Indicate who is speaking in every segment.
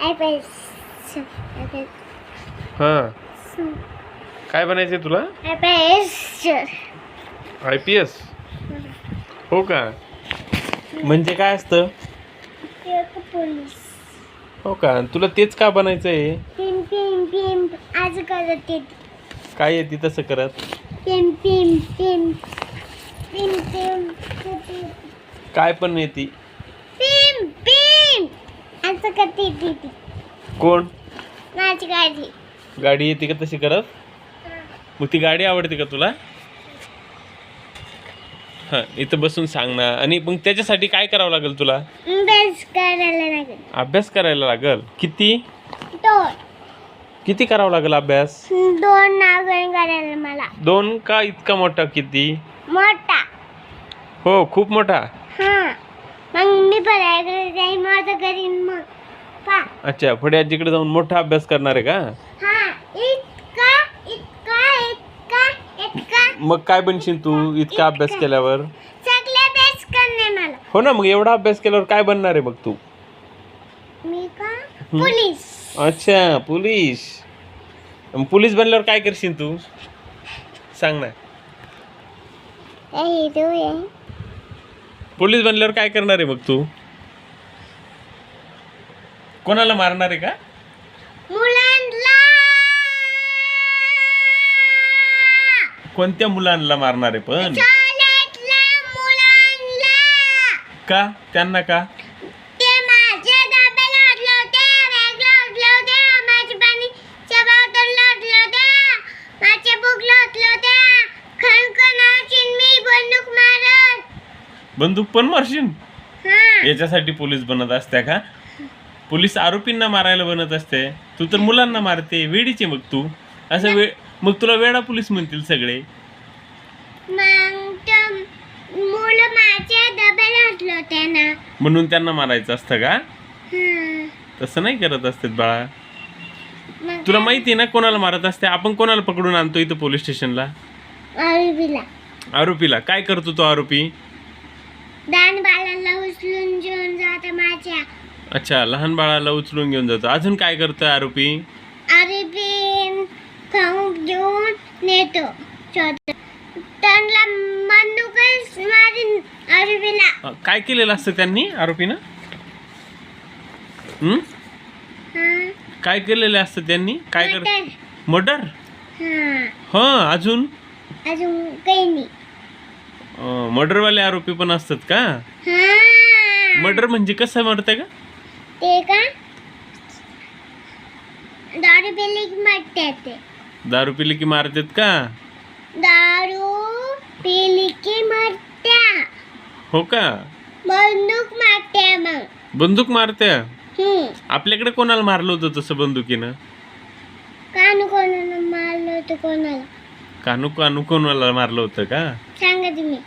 Speaker 1: अभ्यास
Speaker 2: हां. काय बनायचंय तुला?
Speaker 1: अभ्यास
Speaker 2: आय पी एस? हो का? म्हणजे काय असतं?
Speaker 1: पोलीस
Speaker 2: हो का? तुला तेच का बनायचं आहे
Speaker 1: आज करत
Speaker 2: काय येते तसं करत? काय पण येते.
Speaker 1: असं करते ती ती
Speaker 2: कोण?
Speaker 1: माझी गाडी.
Speaker 2: गाडी येते का तशी करत? मग ती गाडी आवडते का तुला? हां इथं बसून सांग ना. आणि मग त्याच्यासाठी काय करावं लागेल तुला?
Speaker 1: अभ्यास करायला लागेल.
Speaker 2: अभ्यास करायला लागेल. किती?
Speaker 1: दोन.
Speaker 2: किती करावं लागेल अभ्यास?
Speaker 1: दोन नागण करायला मला.
Speaker 2: दोन का इतका मोठा किती?
Speaker 1: मोठा.
Speaker 2: हो खूप मोठा.
Speaker 1: हा. मग मी जाईन माझं करीन मग.
Speaker 2: अच्छा पुढे आजीकडे जाऊन मोठा अभ्यास करणार आहे का?
Speaker 1: हा इतका इतका इतका इतका.
Speaker 2: मग काय बनशील तू इतका अभ्यास केल्यावर?
Speaker 1: सगळे बेस करणे मला.
Speaker 2: हो ना मग एवढा अभ्यास केल्यावर काय बनणार आहे मग तू?
Speaker 1: मी का? पोलीस.
Speaker 2: अच्छा पोलीस. मग पोलीस बनल्यावर काय करशील तू? सांग ना.
Speaker 1: ए हिरो आहे.
Speaker 2: पोलीस बनल्यावर काय करणार आहे मग तू? कोणाला मारणार आहे का?
Speaker 1: मुलांना!
Speaker 2: कोणत्या मुलांना मारणार आहे पण?
Speaker 1: शाळेतल्या मुलांना!
Speaker 2: का? त्यांना का?
Speaker 1: ते माझ्या डब्याला बॅगला पाणीच्या बॉटलला बुकला खणखणाची मी बंदूक मारत.
Speaker 2: बंदूक पण मारशील
Speaker 1: हा.
Speaker 2: याच्यासाठी पोलीस बनत असत्या का? पोलीस आरोपींना मारायला बनत असते. तू तर मुलांना मारते वेडीचे मग तू. असं वे मग तुला वेडा पोलीस म्हणतील सगळे.
Speaker 1: मग ते मुलं माझ्या डब्याला ओढले होते ना
Speaker 2: म्हणून त्यांना मारायचं असतं का?
Speaker 1: हा.
Speaker 2: तसं नाही करत असतात बाळा.
Speaker 1: मग
Speaker 2: तुला माहिती आहे ना कोणाला मारत असते? आपण कोणाला पकडून आणतो इथं पोलीस स्टेशनला? आरोपीला. काय करतो तो आरोपी?
Speaker 1: दान बाळाला उचलून घेऊन जाते माझ्या.
Speaker 2: अच्छा लहान बाळाला उचलून घेऊन जातो. अजून काय करतोय आरोपी?
Speaker 1: अरबी खाऊन घेऊन नेतो. छोट त्यांना बंदूकच मारीन अरबीला
Speaker 2: अ, काय केलेलं असतं त्यांनी आरोपीनं? हं?
Speaker 1: हा.
Speaker 2: काय केलेलं असतं त्यांनी? काय कर
Speaker 1: मटण.
Speaker 2: मर्डर
Speaker 1: हा.
Speaker 2: हां अजून?
Speaker 1: अजून काही नाही.
Speaker 2: मर्डरवाले आरोपी पण असतात का?
Speaker 1: हा.
Speaker 2: मर्डर म्हणजे कसं मरतंय का
Speaker 1: ते का दारू पिली की मरते ते.
Speaker 2: दारू पिली की मारतात का?
Speaker 1: दारू पिली की मरत्या.
Speaker 2: हो का?
Speaker 1: बंदूक मारते मग.
Speaker 2: बंदूक मारते
Speaker 1: हम्म.
Speaker 2: आपल्याकडे कोणाला मारलं होतं तसं बंदुकीनं?
Speaker 1: कानू कोणाला मारलं होतं कोणाला?
Speaker 2: कानू कानू कोणाला मारलं होतं का?
Speaker 1: सांगा तुम्ही.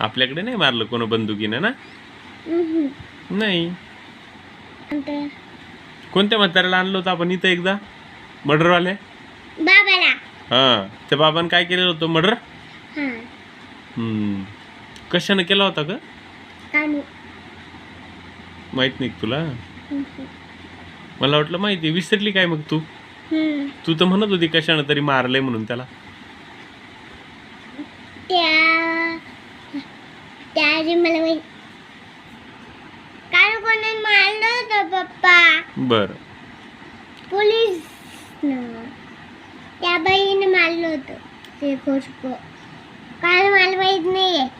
Speaker 2: आपल्याकडे नाही मारलं कोण बंदुकीनं ना?
Speaker 1: हम्म.
Speaker 2: नाही. कोणत्या म्हाताऱ्याला आणलं होतं आपण इथं एकदा? मर्डरवाले?
Speaker 1: बाबाला.
Speaker 2: हां त्या बाबानं काय केलेलं होतं मर्डर?
Speaker 1: हा.
Speaker 2: कशानं केला होता का
Speaker 1: कानू.
Speaker 2: माहीत नाही का तुला. मला वाटलं माहिती आहे. विसरली काय मग तू?
Speaker 1: हम्म.
Speaker 2: तू तर म्हणत होती कशानं तरी मारलंय म्हणून त्याला.
Speaker 1: त्या त्या आधी मला माहीत कानू कोणाला मारलं होतं पप्पा.
Speaker 2: बरं.
Speaker 1: पोलीस त्या बाईने मारलं होतं. ते गोष्ट काय मला माहीत नाहीये.